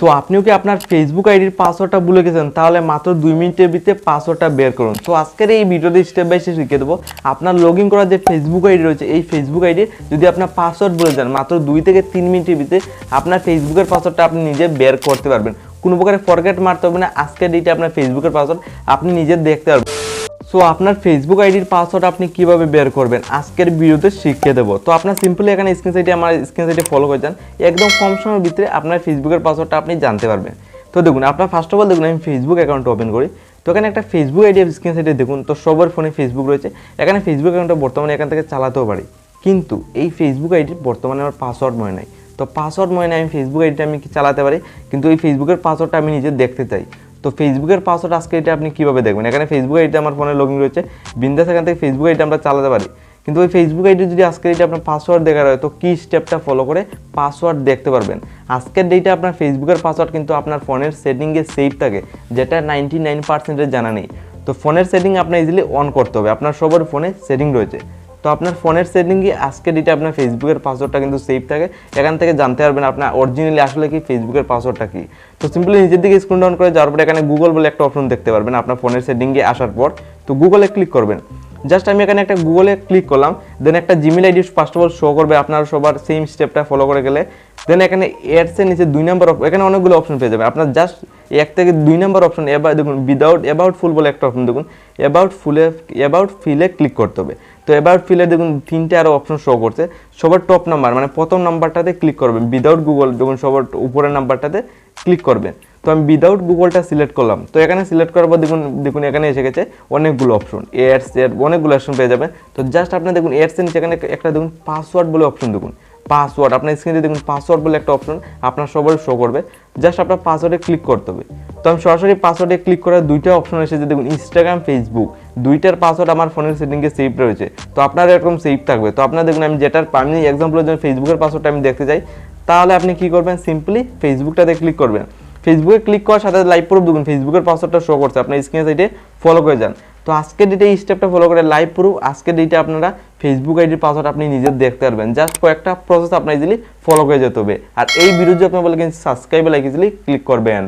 So আপনিও কি আপনার ফেসবুক আইডির পাসওয়ার্ডটা ভুলে গেছেন? তাহলে মাত্র দুই মিনিটের ভিতরে পাসওয়ার্ডটা বের করুন। তো আজকের এই ভিডিওতে স্টেপ বাই স্টেপ শিখিয়ে দেবো। আপনার লগ ইন করার যে ফেসবুক আইডি রয়েছে, এই ফেসবুক আইডি যদি আপনার পাসওয়ার্ড ভুলে যান, মাত্র দুই থেকে তিন মিনিটের ভিতরে আপনার ফেসবুকের পাসওয়ার্ডটা আপনি নিজে বের করতে পারবেন। কোনো প্রকারে ফরগেট মারতে হবে না, আজকের ডেটে আপনার ফেসবুকের পাসওয়ার্ড আপনি নিজে দেখতে পারবেন। সো আপনার ফেসবুক আইডির পাসওয়ার্ড আপনি কীভাবে বের করবেন? আজকের ভিডিওতে শিখিয়ে দেবো। তো আপনার সিম্পলি এখানে স্ক্রিন আমার স্ক্রিন ফলো করে যান। একদম কম সময়ের ভিতরে আপনার ফেসবুকের পাসওয়ার্ডটা আপনি জানতে পারবেন। তো দেখুন, আপনার ফার্স্ট অফ অল দেখুন, আমি ফেসবুক অ্যাকাউন্ট ওপেন করি। তো এখানে একটা ফেসবুক আইডি স্ক্রিন সাইডে দেখুন। তো সবার ফোনে ফেসবুক রয়েছে। এখানে ফেসবুক অ্যাকাউন্টটা বর্তমানে এখান থেকে চালাতেও পারি। কিন্তু এই ফেসবুক আইডির বর্তমানে আমার পাসওয়ার্ড মনে নাই। তো পাসওয়ার্ড মনে নাই, আমি ফেসবুক আইডিটা আমি চালাতে পারি? কিন্তু এই ফেসবুকের পাসওয়ার্ডটা আমি নিজে দেখতে চাই। তো ফেসবুকের পাসওয়ার্ড আজকে এটা আপনি কীভাবে দেখবেন? এখানে ফেসবুক আইডিটা আমার ফোনে লগ ইন রয়েছে। বিন্দাস এখান থেকে ফেসবুক আইডিটা আমরা চালাতে পারি। কিন্তু ওই ফেসবুক আইডি যদি আজকের এটা আপনার পাসওয়ার্ড দেখার হয়, তো কী স্টেপটা ফলো করে পাসওয়ার্ড দেখতে পারবেন? আজকের ডেটে আপনার ফেসবুকের পাসওয়ার্ড কিন্তু আপনার ফোনের সেটিংয়ে সেভ থাকে, যেটা নাইনটি নাইন পার্সেন্টের জানা নেই। তো ফোনের সেটিং আপনার ইজিলি অন করতে হবে। আপনার সবার ফোনে সেটিং রয়েছে। তো আপনার ফোনের সেটিংয়ে আজকে ডেটে আপনার ফেসবুকের পাসওয়ার্ডটা কিন্তু সেভ থাকে। এখান থেকে জানতে পারবেন আপনার অরিজিনালি আসলে কি ফেসবুকের পাসওয়ার্ডটা কি। তো সিম্পলি নিজের দিকে স্ক্রল ডাউন করে যাওয়ার পরে এখানে গুগল বলে একটা অপশন দেখতে পারবেন আপনার ফোনের সেটিংয়ে আসার পর। তো গুগলে ক্লিক করবেন। জাস্ট আমি এখানে একটা গুগলে ক্লিক করলাম দেন একটা Gmail ID first of all show করবে আপনার সবার সেম স্টেপটা ফলো করে গেলে। দেন এখানে এডসের নিচে দুই নম্বর এখানে অনেকগুলো অপশন পেয়ে যাবে আপনার জাস্ট এক থেকে দুই নম্বর অপশন এবার দেখুন উইদাউট অ্যাবাউট ফুল বলে একটা অপশন দেখুন অ্যাবাউট ফুলে অ্যাবাউট ফিলে ক্লিক করতে হবে। তো অ্যাবাউট ফিলে দেখুন, তিনটে আরও অপশন শো করছে। সবার টপ নাম্বার মানে প্রথম নাম্বারটাতে ক্লিক করবেন। উইদাউট গুগল দেখুন, সবার উপরের নাম্বারটাতে ক্লিক করবেন। তো আমি উইদাউট গুগলটা সিলেক্ট করলাম। তো এখানে সিলেক্ট করার পর দেখুন দেখুন, এখানে এসে গেছে অনেকগুলো অপশন এডস এর অনেকগুলো অপশন পেয়ে যাবেন। তো জাস্ট আপনি দেখুন এডস এখানে একটা দেখুন পাসওয়ার্ড বলে অপশন দেখুন। পাসওয়ার্ড, আপনার স্ক্রিনে দেখুন পাসওয়ার্ড বলে একটা অপশন আপনার সবার শো করবে। জাস্ট আপনার পাসওয়ার্ডে ক্লিক করতে হবে। তো আমি সরাসরি পাসওয়ার্ডে ক্লিক করার দুইটা অপশন এসেছে দেখুন ইনস্টাগ্রাম ফেসবুক দুইটার পাসওয়ার্ড আমার ফোনের সেটিংয়ে সেভ রয়েছে। তো আপনার এরকম সেভ থাকবে। তো আপনার দেখুন, আমি যেটার আমি এক্সাম্পলের জন্য ফেসবুকের পাসওয়ার্ডটা আমি দেখতে চাই, তাহলে আপনি কি করবেন? সিম্পলি ফেসবুকটাতে ক্লিক করবেন। ফেসবুকে ক্লিক করার সাথে লাইভ প্রুফ দেখুন ফেসবুকের পাসওয়ার্ডটা শো করছে। আপনার স্ক্রিনে সাইডে ফলো করে যান। তো আজকের ডেটে এই স্টেপটা ফলো করে লাইভ প্রুফ আজকের ডেটে আপনারা ফেসবুক আইডির পাসওয়ার্ড আপনি নিজে দেখতে পারবেন। জাস্ট কয়েকটা প্রসেস আপনার ইজিলি ফলো করে যেতে হবে। আর এই ভিডিও যদি আপনার বলে সাবস্ক্রাইব লাইক ইজিলি ক্লিক করবেন।